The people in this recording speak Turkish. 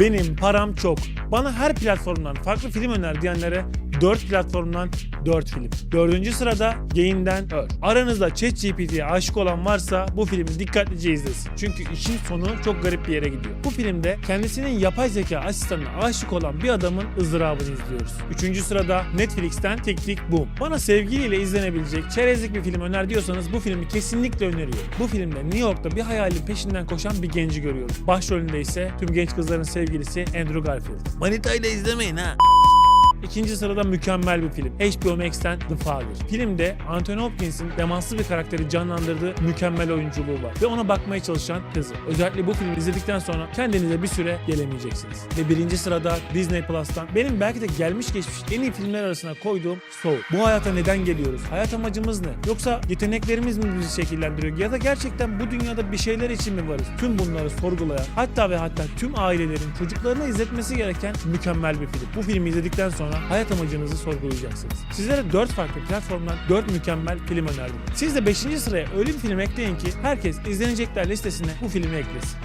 Benim param çok. Bana her platformdan farklı film öner diyenlere 4 platformdan 4 film. Dördüncü sırada Gain'den Earth. Aranızda ChatGPT'ye aşık olan varsa bu filmi dikkatlice izlesin. Çünkü işin sonu çok garip bir yere gidiyor. Bu filmde kendisinin yapay zeka asistanına aşık olan bir adamın ızdırabını izliyoruz. Üçüncü sırada Netflix'ten Tick Tick Boom. Bana sevgiliyle izlenebilecek çerezlik bir film öner diyorsanız bu filmi kesinlikle öneriyorum. Bu filmde New York'ta bir hayalin peşinden koşan bir genci görüyoruz. Başrolünde ise tüm genç kızların sevgilisi Andrew Garfield. Manitayla izlemeyin ha. İkinci sırada mükemmel bir film. HBO Max'ten The Father. Filmde Anthony Hopkins'in demanslı bir karakteri canlandırdığı mükemmel oyunculuğu var. Ve ona bakmaya çalışan kızı. Özellikle bu filmi izledikten sonra kendinize bir süre gelemeyeceksiniz. Ve birinci sırada Disney Plus'tan benim belki de gelmiş geçmiş en iyi filmler arasına koyduğum Soul. Bu hayata neden geliyoruz? Hayat amacımız ne? Yoksa yeteneklerimiz mi bizi şekillendiriyor? Ya da gerçekten bu dünyada bir şeyler için mi varız? Tüm bunları sorgulayan hatta ve hatta tüm ailelerin çocuklarına izletmesi gereken mükemmel bir film. Bu filmi izledikten sonra hayat amacınızı sorgulayacaksınız. Sizlere 4 farklı platformdan 4 mükemmel film önerdim. Siz de 5. sıraya öyle bir film ekleyin ki herkes izlenecekler listesine bu filmi eklesin.